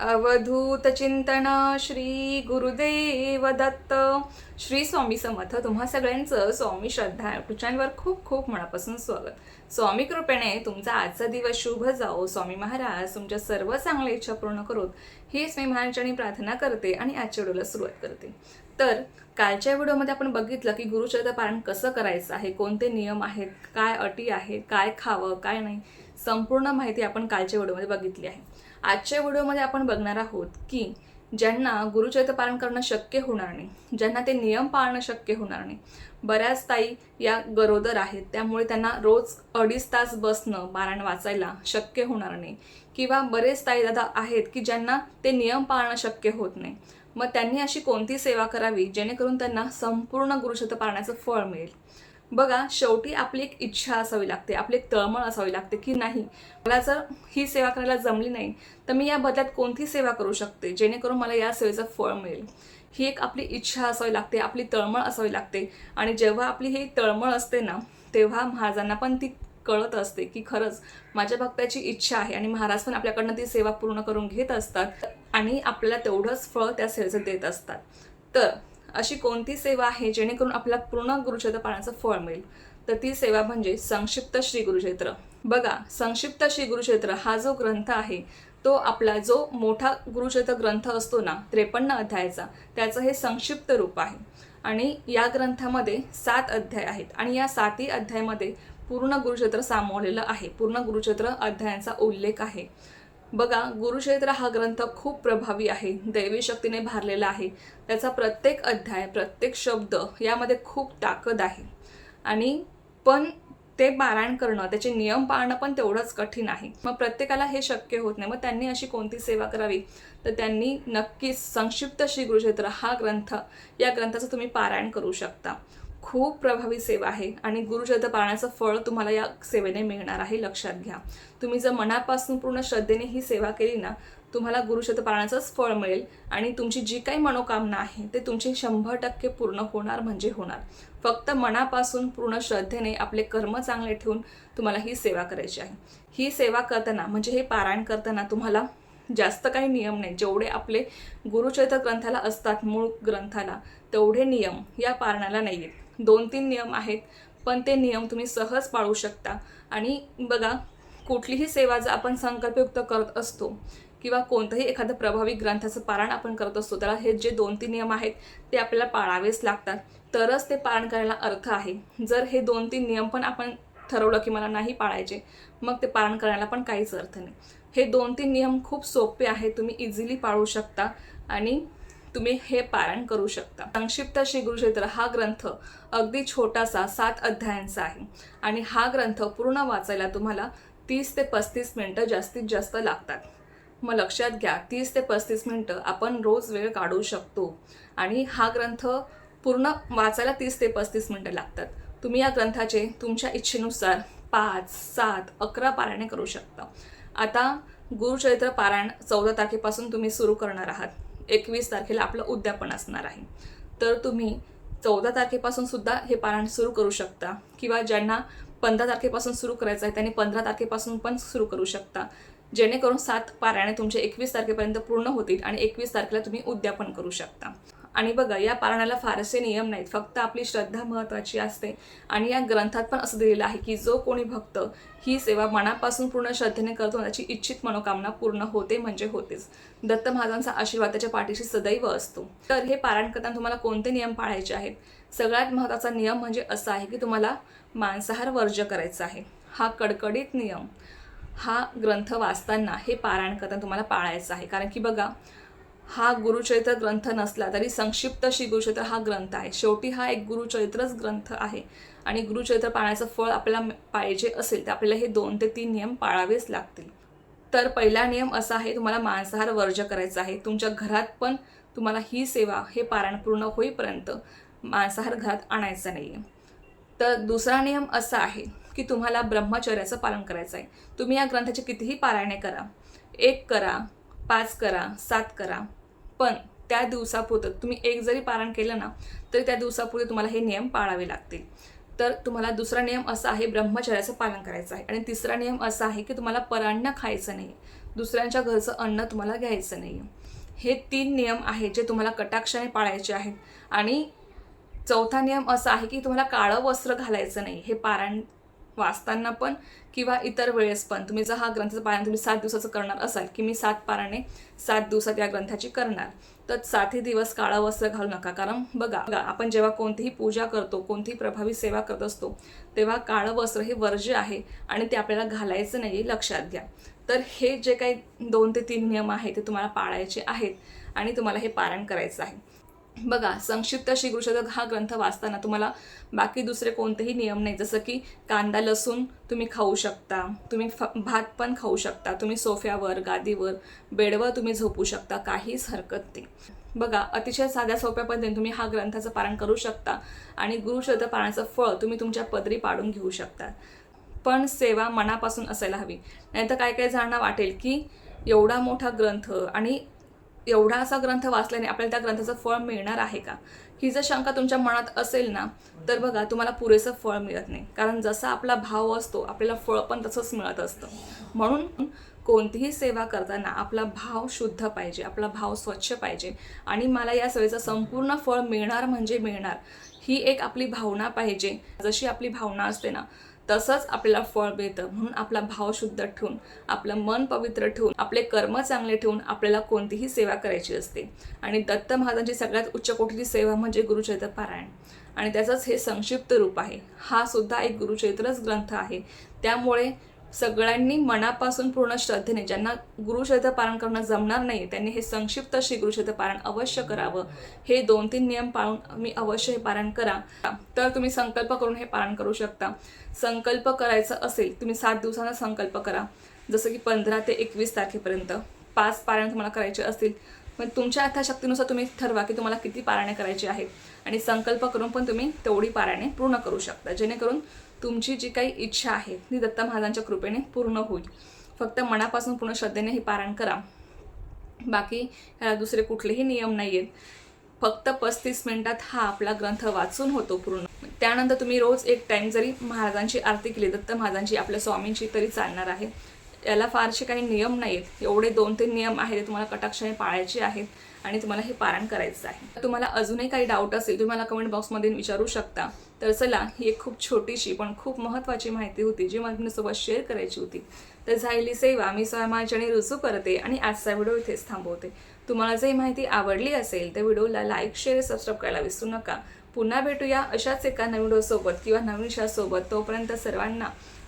अवधूत चिंतन श्री गुरुदेव दत्त. श्री स्वामी समर्थ. तुम्हा सगळ्यांचं स्वामी श्रद्धा युट्यूब चॅनलवर खूप खूप मनापासून स्वागत. स्वामी कृपेने तुमचा आजचा दिवस शुभ जाओ स्वामी महाराज तुमच्या सर्व चांगल्या इच्छा पूर्ण करोत. हीच मी महाराजांनी प्रार्थना करते आणि आजच्या व्हिडिओला सुरुवात करते. तर कालच्या व्हिडिओमध्ये आपण बघितलं की गुरुचरित्र पारायण कसं करायचं आहे? कोणते नियम आहेत? काय अटी आहेत? काय खावं? काय नाही? संपूर्ण माहिती आपण कालच्या व्हिडिओमध्ये बघितली आहे. आजच्या व्हिडिओमध्ये आपण बघणार आहोत की ज्यांना गुरुचरित्र पालन करणं शक्य होणार नाही ज्यांना ते नियम पाळणं शक्य होणार नाही बऱ्याच ताई या गरोदर आहेत त्यामुळे त्यांना रोज अडीच तास बसणं पारायण वाचायला शक्य होणार नाही. किंवा बरेच ताई दादा आहेत की ज्यांना ते नियम पाळणं शक्य होत नाही. मग त्यांनी अशी कोणती सेवा करावी जेणेकरून त्यांना संपूर्ण गुरुचरित्र पाळण्याचं फळ मिळेल? बघा शेवटी आपली एक इच्छा असावी लागते आपली एक तळमळ असावी लागते की नाही? मला जर ही सेवा करायला जमली नाही तर मी या बदल्यात कोणती सेवा करू शकते? जेणेकरून मला या सेवेचं फळ मिळेल. ही एक आपली इच्छा असावी लागते आपली तळमळ असावी लागते. आणि जेव्हा आपली ही तळमळ असते ना तेव्हा महाराजांना पण ती कळत असते की खरंच माझ्या भक्ताची इच्छा आहे आणि महाराज पण आपल्याकडनं ती सेवा पूर्ण करून घेत असतात आणि आपल्याला तेवढंच फळ त्या सेवेचं देत असतात. तर अशी कोणती सेवा आहे जेणेकरून आपल्याला पूर्ण गुरुक्षेत्र पाण्याचं फळ मिळेल? तर ती सेवा म्हणजे संक्षिप्त श्री गुरुक्षेत्र बघा संक्षिप्त श्री गुरुक्षेत्र हा जो ग्रंथ आहे तो आपला जो मोठा गुरुक्षेत्र ग्रंथ असतो ना त्रेपन्न अध्यायाचा त्याचं हे संक्षिप्त रूप आहे. आणि या ग्रंथामध्ये सात अध्याय आहेत आणि या सातही अध्यायामध्ये पूर्ण गुरुक्षेत्र सामावलेलं आहे. पूर्ण गुरुक्षेत्र अध्यायांचा उल्लेख आहे. बघा गुरुक्षेत्र हा ग्रंथ खूप प्रभावी आहे. दैवी शक्तीने भारलेला आहे. त्याचा प्रत्येक अध्याय प्रत्येक शब्द यामध्ये खूप ताकद आहे. आणि पण ते पारायण करणं त्याचे नियम पाळणं पण तेवढंच कठीण आहे. मग प्रत्येकाला हे शक्य होत नाही. मग त्यांनी अशी कोणती सेवा करावी? तर त्यांनी नक्कीच संक्षिप्त श्री गुरुक्षेत्र हा ग्रंथ या ग्रंथाचं तुम्ही पारायण करू शकता. खूप प्रभावी सेवा आहे आणि गुरुचरित्र पाळण्याचं फळ तुम्हाला या सेवेने मिळणार आहे लक्षात घ्या. तुम्ही जर मनापासून पूर्ण श्रद्धेने ही सेवा केली ना तुम्हाला गुरुचरित्र पाळण्याचंच फळ मिळेल आणि तुमची जी काही मनोकामना आहे ते तुमची शंभर टक्के पूर्ण होणार म्हणजे होणार. फक्त मनापासून पूर्ण श्रद्धेने आपले कर्म चांगले ठेवून तुम्हाला ही सेवा करायची आहे. ही सेवा करताना म्हणजे हे पारायण करताना तुम्हाला जास्त काही नियम नाही. जेवढे आपले गुरुचरित्र ग्रंथाला असतात मूळ ग्रंथाला तेवढे नियम या पारणाला नाही आहेत दोन तीन नियम आहेत पण ते नियम तुम्ही सहज पाळू शकता. आणि बघा कुठलीही सेवा जर आपण संकल्पयुक्त करत असतो किंवा कोणतंही एखादं प्रभावी ग्रंथाचं पारायण आपण करत असतो त्याला हे जे दोन तीन नियम आहेत ते आपल्याला पाळावेच लागतात. तरच ते पालन करायला अर्थ आहे. जर हे दोन तीन नियम पण आपण ठरवलं की मला नाही पाळायचे मग ते पालन करायला पण काहीच अर्थ नाही. हे दोन तीन नियम खूप सोपे आहेत तुम्ही इझिली पाळू शकता. आणि तुम्ही हे पारायण करू शकता. संक्षिप्त श्री गुरुक्षेत्र हा ग्रंथ अगदी छोटासा सात अध्यायांचा आहे. आणि हा ग्रंथ पूर्ण वाचायला तुम्हाला तीस ते पस्तीस मिनटं जास्तीत जास्त लागतात. मग लक्षात घ्या तीस ते पस्तीस मिनटं आपण रोज वेळ काढू शकतो. आणि हा ग्रंथ पूर्ण वाचायला तीस ते पस्तीस मिनटं लागतात. तुम्ही या ग्रंथाचे तुमच्या इच्छेनुसार पाच सात अकरा पारायणे करू शकता. आता गुरुचरित्र पारायण चौदा तारखेपासून तुम्ही सुरू करणार आहात. एकवीस तारखेला आपलं उद्यापन असणार आहे. तर तुम्ही चौदा तारखेपासून सुद्धा हे पारायण सुरू करू शकता. किंवा ज्यांना पंधरा तारखेपासून सुरू करायचं आहे त्यांनी पंधरा तारखेपासून पण सुरू करू शकता. जेणेकरून सात पारायणे तुमचे एकवीस तारखेपर्यंत पूर्ण होतील आणि एकवीस तारखेला तुम्ही उद्यापन करू शकता. आणि बघा या पारायणाला फारसे नियम नाहीत. फक्त आपली श्रद्धा महत्त्वाची असते. आणि या ग्रंथात पण असं दिलेलं आहे की जो कोणी भक्त ही सेवा मनापासून पूर्ण श्रद्धेने करतो त्याची इच्छित मनोकामना पूर्ण होते म्हणजे होतेच. दत्त महाराजांचा आशीर्वाद त्याच्या पाठीशी सदैव असतो. तर हे पारायण करताना तुम्हाला कोणते नियम पाळायचे आहेत? सगळ्यात महत्त्वाचा नियम म्हणजे असा आहे की तुम्हाला मांसाहार वर्ज्य करायचा आहे. हा कडकडीत नियम. हा ग्रंथ वाचताना हे पारायण करताना तुम्हाला पाळायचं आहे. कारण की बघा हा गुरुचरित्र ग्रंथ नसला तरी संक्षिप्त श्री गुरुचरित्र हा ग्रंथ आहे. शेवटी हा एक गुरुचरित्रच ग्रंथ आहे. आणि गुरुचरित्र पाळण्याचं फळ आपल्याला पाहिजे असेल तर आपल्याला हे दोन ते तीन नियम पाळावेच लागतील. तर पहिला नियम असा आहे तुम्हाला मांसाहार वर्ज्य करायचा आहे. तुमच्या घरात पण तुम्हाला ही सेवा हे पारायण पूर्ण होईपर्यंत मांसाहार घरात आणायचा नाही आहे तर दुसरा नियम असा आहे की तुम्हाला ब्रह्मचर्याचं पालन करायचं आहे. तुम्ही या ग्रंथाचे कितीही पारायणे करा. एक करा पाच करा सात करा. पण त्या दिवसापुरतं तुम्ही एक जरी पारण केलं ना तरी त्या दिवसापुरते तुम्हाला हे नियम पाळावे लागतील. तर तुम्हाला दुसरा नियम असा आहे ब्रह्मचर्याचं पालन करायचं आहे. आणि तिसरा नियम असा आहे की तुम्हाला परान्न खायचं नाही दुसऱ्यांच्या घरचं अन्न तुम्हाला घ्यायचं नाही हे तीन नियम आहेत जे तुम्हाला कटाक्षाने पाळायचे आहेत. आणि चौथा नियम असा आहे की तुम्हाला काळं वस्त्र घालायचं नाही. हे पारायण वाचताना पण किंवा इतर वेळेस पण. तुम्ही जर हा ग्रंथाचं पारायण तुम्ही सात दिवसाचं करणार असाल की मी सात पारणे सात दिवसात या ग्रंथाची करणार. तर सातही दिवस काळं वस्त्र घालू नका. कारण बघा बघा, आपण जेव्हा कोणतीही पूजा करतो कोणतीही प्रभावी सेवा करत असतो तेव्हा काळं वस्त्र हे वर्ज्य आहे आणि ते आपल्याला घालायचं नाही लक्षात घ्या. तर हे जे काही दोन ते तीन नियम आहेत ते तुम्हाला पाळायचे आहेत आणि तुम्हाला हे पारायण करायचं आहे. बघा संक्षिप्त श्री गुरुशतक हा ग्रंथ वाचताना तुम्हाला बाकी दुसरे कोणतेही नियम नाही जसं की कांदा लसूण तुम्ही खाऊ शकता तुम्ही फ भात पण खाऊ शकता तुम्ही सोफ्यावर गादीवर बेडवर तुम्ही झोपू शकता काहीच हरकत नाही. बघा अतिशय साध्या सोप्या पद्धतीने तुम्ही हा ग्रंथाचं पारण करू शकता आणि गुरुशत पाण्याचं फळ तुम्ही तुमच्या पदरी पाडून घेऊ शकता. पण सेवा मनापासून असायला हवी. नाहीतर काय काय जणांना वाटेल की एवढा मोठा ग्रंथ आणि एवढा असा ग्रंथ वाचल्याने आपल्याला त्या ग्रंथाचं फळ मिळणार आहे का? ही जर शंका तुमच्या मनात असेल ना तर बघा तुम्हाला पुरेसं फळ मिळत नाही. कारण जसा आपला भाव असतो आपल्याला फळ पण तसंच मिळत असतं. म्हणून कोणतीही सेवा करताना आपला भाव शुद्ध पाहिजे आपला भाव स्वच्छ पाहिजे. आणि मला या सेवेचं संपूर्ण फळ मिळणार म्हणजे मिळणार. ही एक आपली भावना पाहिजे. जशी आपली भावना असते ना तसंच आपल्याला फळ मिळतं. म्हणून आपला भाव शुद्ध ठेवून आपलं मन पवित्र ठेवून आपले कर्म चांगले ठेवून आपल्याला कोणतीही सेवा करायची असते. आणि दत्त महाराजांची सगळ्यात उच्च कोटीची सेवा म्हणजे गुरुचरित्र पारायण. आणि त्याचंच हे संक्षिप्त रूप आहे. हा सुद्धा एक गुरुचरित्रच ग्रंथ आहे. त्यामुळे सगळ्यांनी मनापासून पूर्ण श्रद्धेने ज्यांना गुरुक्षेत्र पारण करणं जमणार नाही त्यांनी हे संक्षिप्त श्री गुरुक्षेत्र पारण अवश्य करावं. हे दोन तीन नियम पाळून मी अवश्य हे पारण करा. तर तुम्ही संकल्प करून हे पारण करू शकता. संकल्प करायचं असेल तुम्ही सात दिवसांचा संकल्प करा. जसं की पंधरा ते एकवीस तारखेपर्यंत पाच पारायण तुम्हाला करायचे असतील. मग तुमच्या यथाशक्तीनुसार तुम्ही ठरवा की तुम्हाला किती पारायणे करायची आहेत. आणि संकल्प करून पण तुम्ही तेवढी पारायणे पूर्ण करू शकता. जेणेकरून तुमची जी काही इच्छा आहे ती दत्त महाराजांच्या कृपेने पूर्ण होईल. फक्त मनापासून पूर्ण श्रद्धेने हे पारायण करा. बाकी ह्याला दुसरे कुठलेही नियम नाही आहेत फक्त पस्तीस मिनिटात हा आपला ग्रंथ वाचून होतो पूर्ण. त्यानंतर तुम्ही रोज एक टाइम जरी महाराजांची आरती केली दत्त महाराजांची आपल्या स्वामींची तरी चालणार आहे. याला फारसे काही नियम नाही आहेत एवढे दोन तीन नियम आहेत ते तुम्हाला कटाक्षाने पाळायचे आहेत आणि तुम्हाला हे पारण करायचं आहे. तुम्हाला अजूनही काही डाऊट असेल तुम्ही मला कमेंट बॉक्समध्ये विचारू शकता. तर चला ही एक खूप छोटीशी पण खूप महत्त्वाची माहिती होती जी मला तुमच्यासोबत शेअर करायची होती. तर झालेली सेवा मी स्वयंमाचणे रुजू करते आणि आजचा व्हिडिओ इथेच थांबवते. तुम्हाला जर ही माहिती आवडली असेल तर व्हिडिओला लाईक शेअर सबस्क्राईब करायला विसरू नका. पुन्हा भेटूया अशाच एका नवीन व्हिडिओसोबत किंवा नवीन विषयासोबत. तोपर्यंत सर्वांना